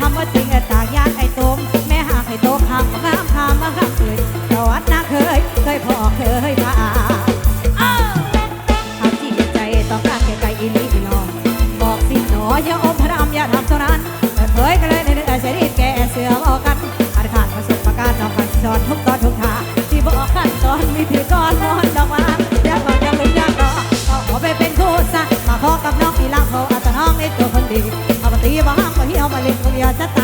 ทำว่าติงตากยานไอ้ต้มแม่หากให้โต้มหักห้ามข้ามาห้ามเคยตอดนาเคย เคยพ่อเคยพาหากจริงใจต้องการแก่ไกลอีลีนองบอกสิหนออย่าอมพระรามอย่าทำเท่านั้นเปิดเผยกันเลยในเนื้อเสรีแก่เสือบอกกันอันขาดประสบการณ์ต้องกันจอนทุกตอนทุกท่าที่บอกขั้นตอนมีถือก้อนนอนดอกมาเดี๋วก่อนจะลุ้นยากรอขอไปเป็นทูตซะมาพอกับน้องอีลาโพอาจารย์น้องในตัวคนดี อบียวสตา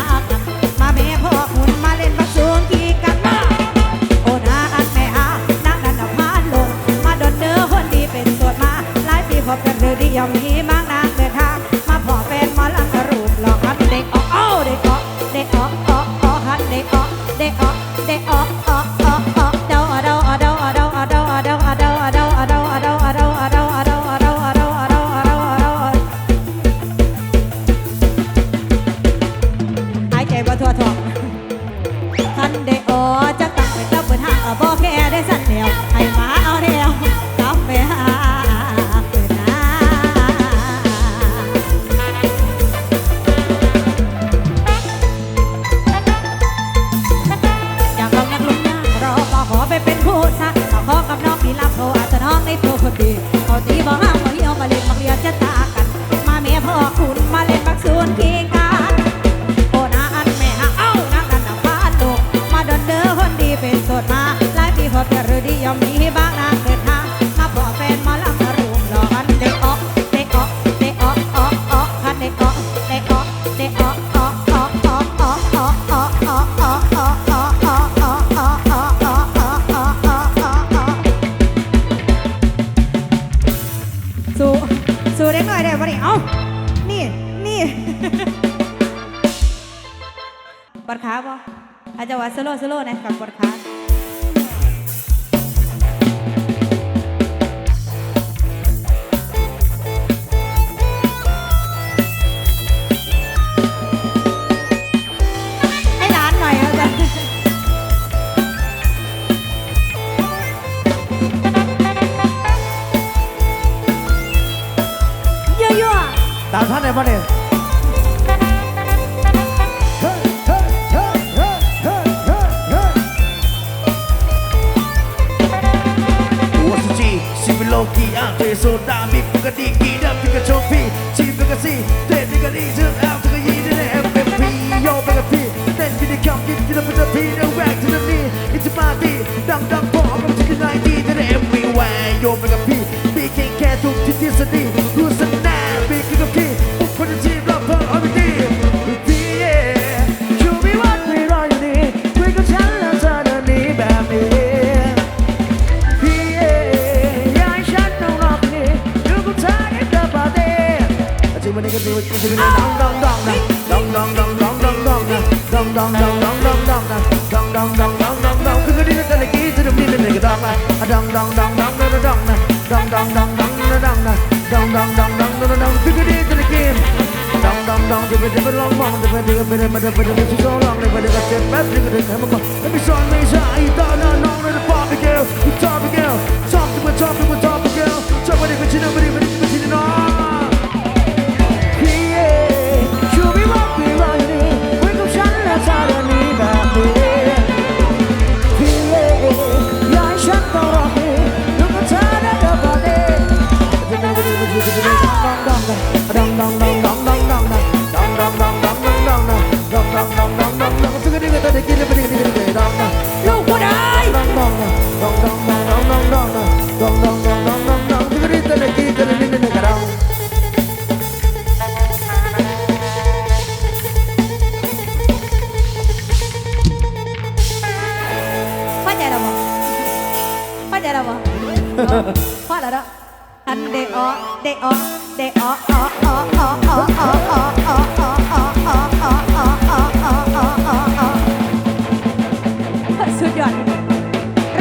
ดยอด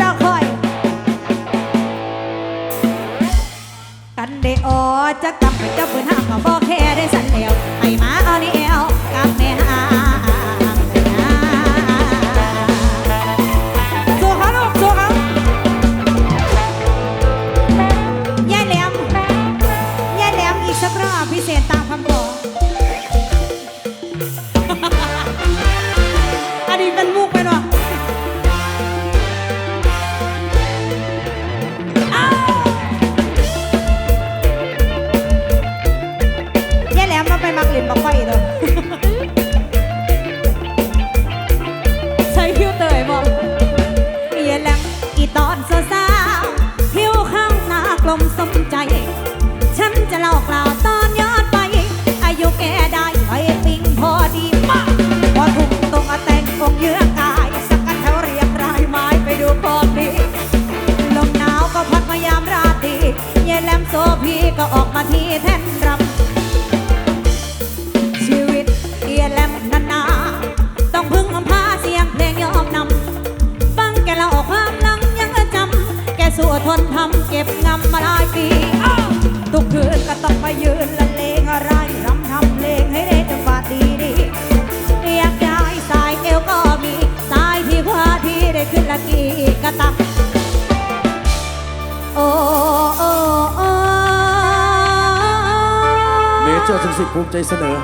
รอคอย กันได้ออจะกลับไปเจ้าปืนห้ามก็บอกแค่ได้ส ก็ออกมาที่แท่นรับชีวิตเอียแลมนานา ต้องพึ่งอำพาเสียงเพลงยอมนำฟังแกเราออกความลังยังจำแกสู้ทนทำเก็บงำมาหลายปีทุกคืนก็ต้องไปยืนละเลงอะไรรำทำเพลงให้ได้จังหวะดีดีเรีกยายสายเอวก็มี สายที่ขวาที่ได้ขึ้นละกี่กระตัก สิกภูมิใจเสนอ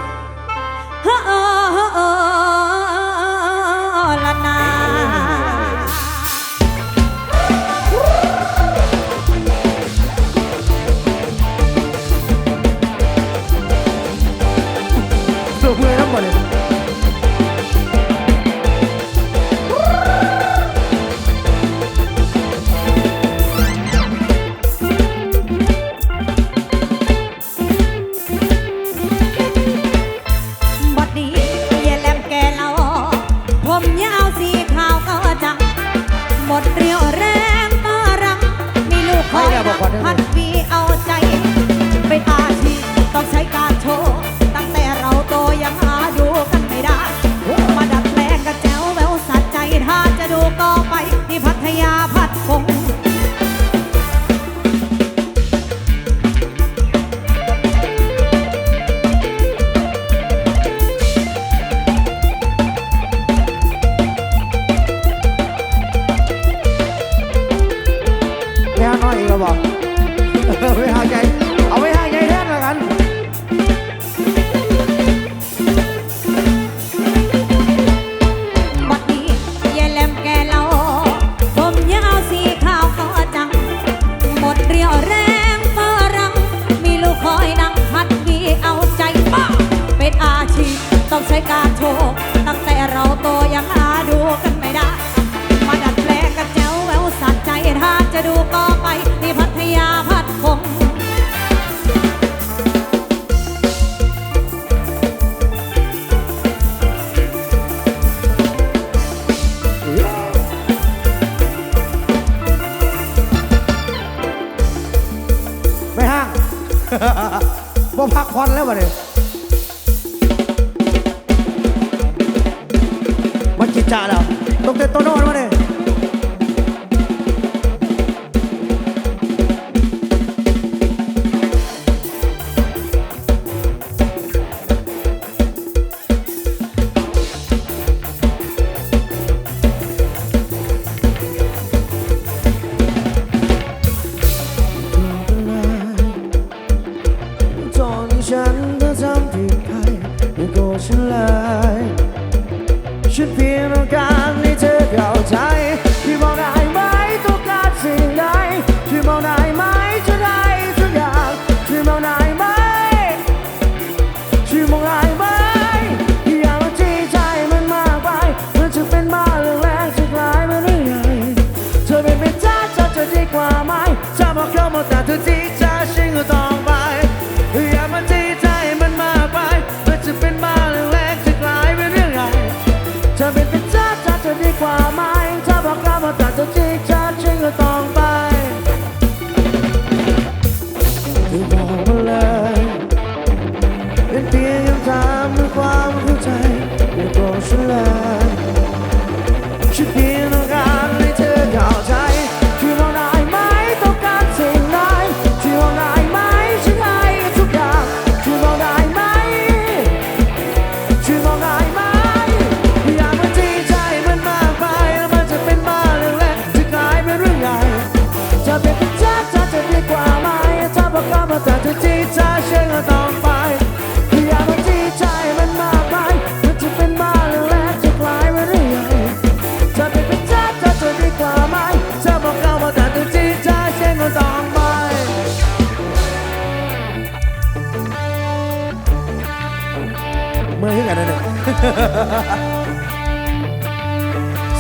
ละนาปรบมือน้ำบ่นลย ดเรียวแรงก็รังมีลูกคอยรัก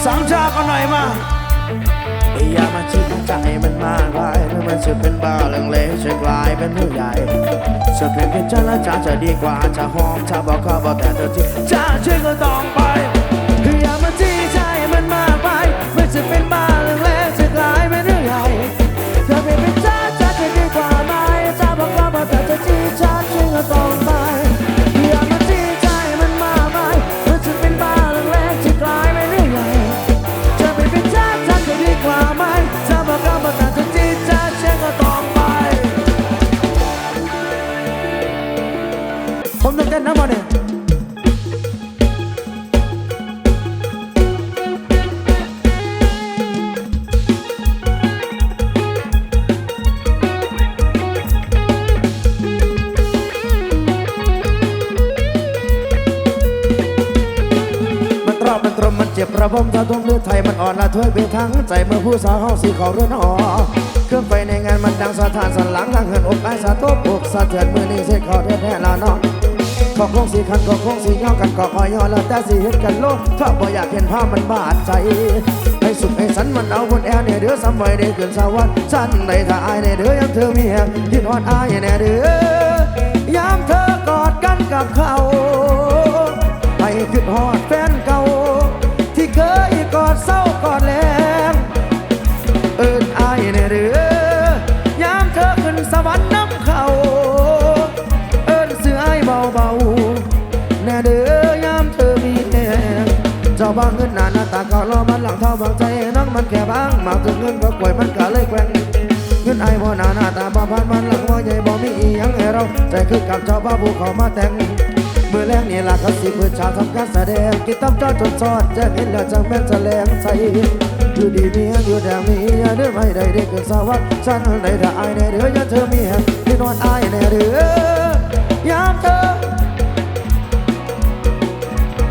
สามชาก็หน่อยมาอยามาคิดใจมันมากไปถ้ามันจะเป็นบ้าเรื่องเล็กฉันกลายเป็นผู้ใหญ่จะเป็นแค่เจ้าและจ้าจะดีกว่าจะหอมจะบอกข้าบอกแต่เธอที่จ้าชื่อก็ต้องไปอยามาจี้ใจมันมากไปม่นจะเป็นบ้าเรื่องเล็กฉันกลายเป็น ผู้สาวเฮาสีเขาเรือนหอเครื่องไฟในงานมันดังสะท้านสันหลังลังเหินอกไอสะทบอกสะเทือนมือนี้เสกเขาแท้ๆละเนาะก็คงสีคันก็คงสีย่อกันก็คอยย่อแล้วแต่สีเห็นกันโลกถ้าบ่อยากเห็นภาพมันบาดใจให้สุดให้สันมันเอาคนแอร์เนี่ยเดือสำไว้ได้เกินสวัสดิ์ฉันได้ถ้าอายเนี่ยเดือยังเธอมีแหงคิดฮอดอายเนี่ยเดือยามเธอกอดกันกับเขาให้คิดฮอดแฟนเก่าที่เคยกอดเศร้า ถึงเงินก็กล่วยมันก็เลยแกว่งเงินไอ้บ่หนาหน้าตาบ่พันมันหลังบ่ใหญ่บ่มีอีหยังให้เราใจคือกับเจ้าบ้าผู้เขามาแต่งเมื่อแรกนี่ล่ะเขาสิเปิดฉากทำการแสดงกินตับจอจนซอดแจ้งเห็นแล้วจังแม่นแสลงใสอยู่ดีมีอยู่แดงมีอย่าเด้อไม่ได้ได้เกินสวัสดิ์ฉันได้ถ้าอายแน่เด้ออย่าเธอมีแฮงที่นอนอายแน่เด้อยามเธอ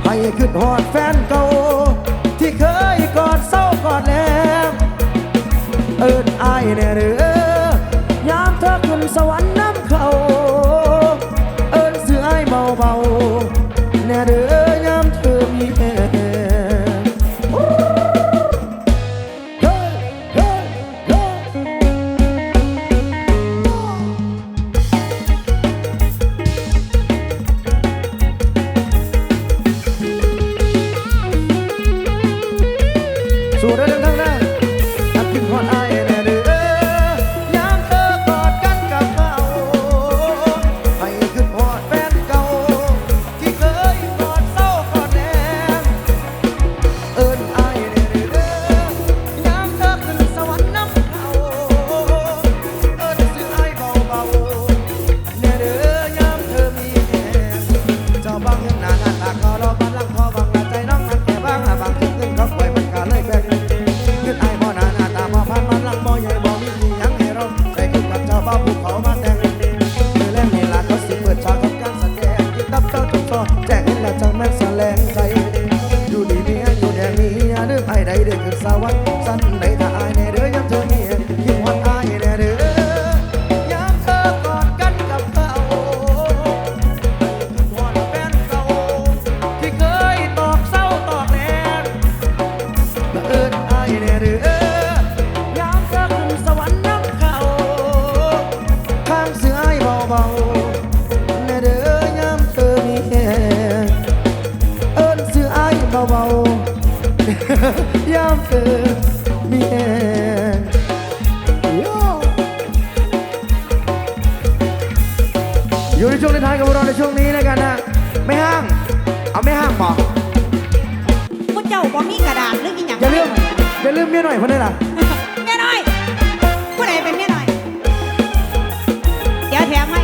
ให้ขึ้นฮอดแฟนเก่าที่เคยกอดเศร้ากอดแล้ว เอิญอายแน่หรือ สวรรค์ อยู่ในช่วงท้ายกับเราในช่วงนี้แล้วกันนะไม่ห้าง เอาไม่ห้างบอกมุเจ้าบ่มีกระดาษหรืออีหยังอย่าลืมอย่าลืมเมียหน่อยคนนี้ล่ะแม่น้อยผู้ใดเป็นแม่น้อย เดี๋ยวแถมให้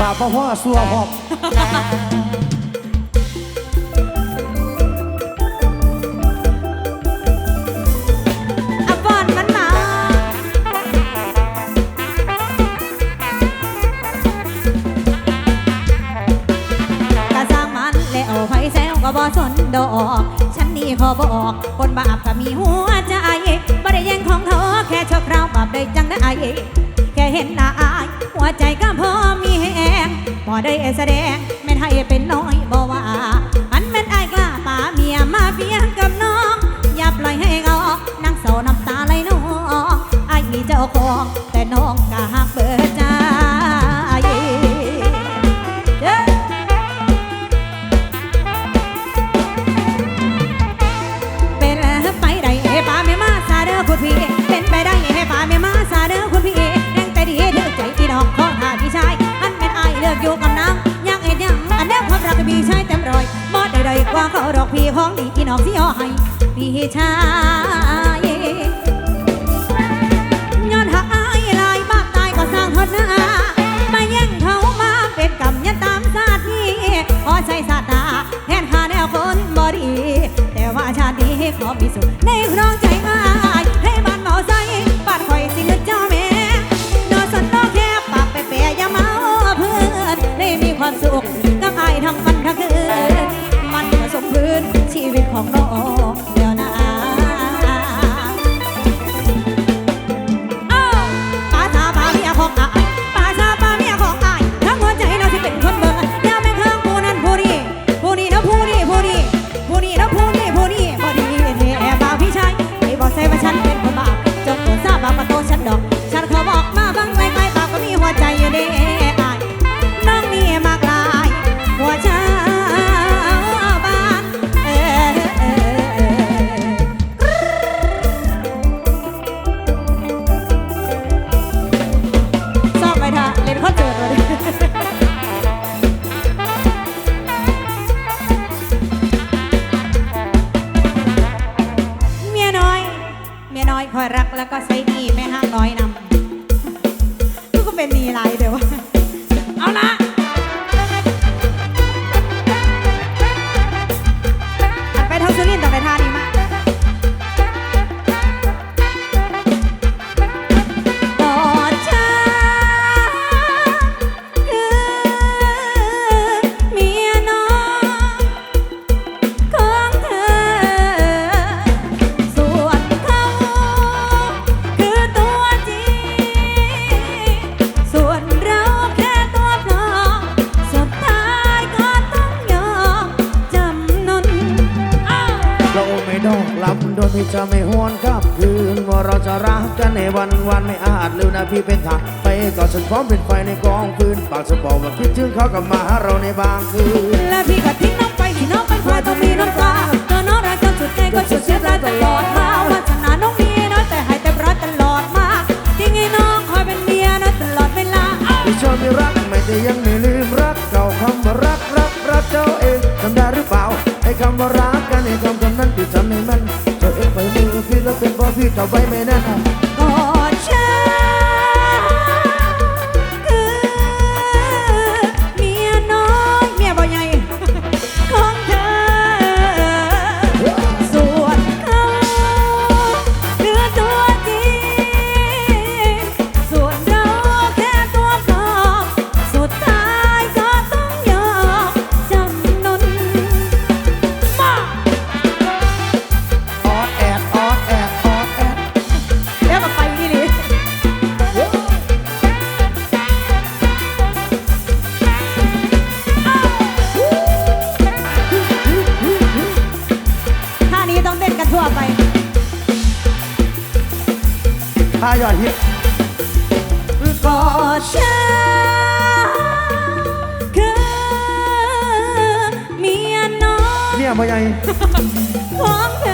บาปพ่อซัวพอกบ่สนดอก ฉันนี่ขอบอกคนบาปก็มีหัวใจบ่ได้แย่งของเธอแค่ชั่วคราวบาปได้จังได้แค่เห็นหน้าอาย หัวใจก็พรอ บ่ได้แสดงไม่ไทยเป็นน้อยบ่ว่า พี่จะไม่หวนกลับคืน ว่าเราจะรักกันในวันวันไม่อาจลืมนะพี่เป็นทางไปก็ฉันพร้อมเป็นไฟในกองฟืนปากจะบอกว่าคิดถึงเขากับมาหาเราในบางคืน และพี่ก็ทิ้งน้องไปที่น้องเป็นควายต้องมีน้ำตาเธอน้องรักเธอสุดใจก็สุดเสียใจตลอดมาวาชนะน้องมีน้อยแต่หายแต่รักตลอดมาทิ้งให้น้องคอยเป็นเมียน้อยตลอดเวลาพี่ชอบไม่รักไม่ได้ยังไม่ลืมรักเก่าคำว่ารักรักรักเจ้าเองทำได้หรือเปล่าให้คำว่ารัก it away, man, and พ่อใหญ่ ของ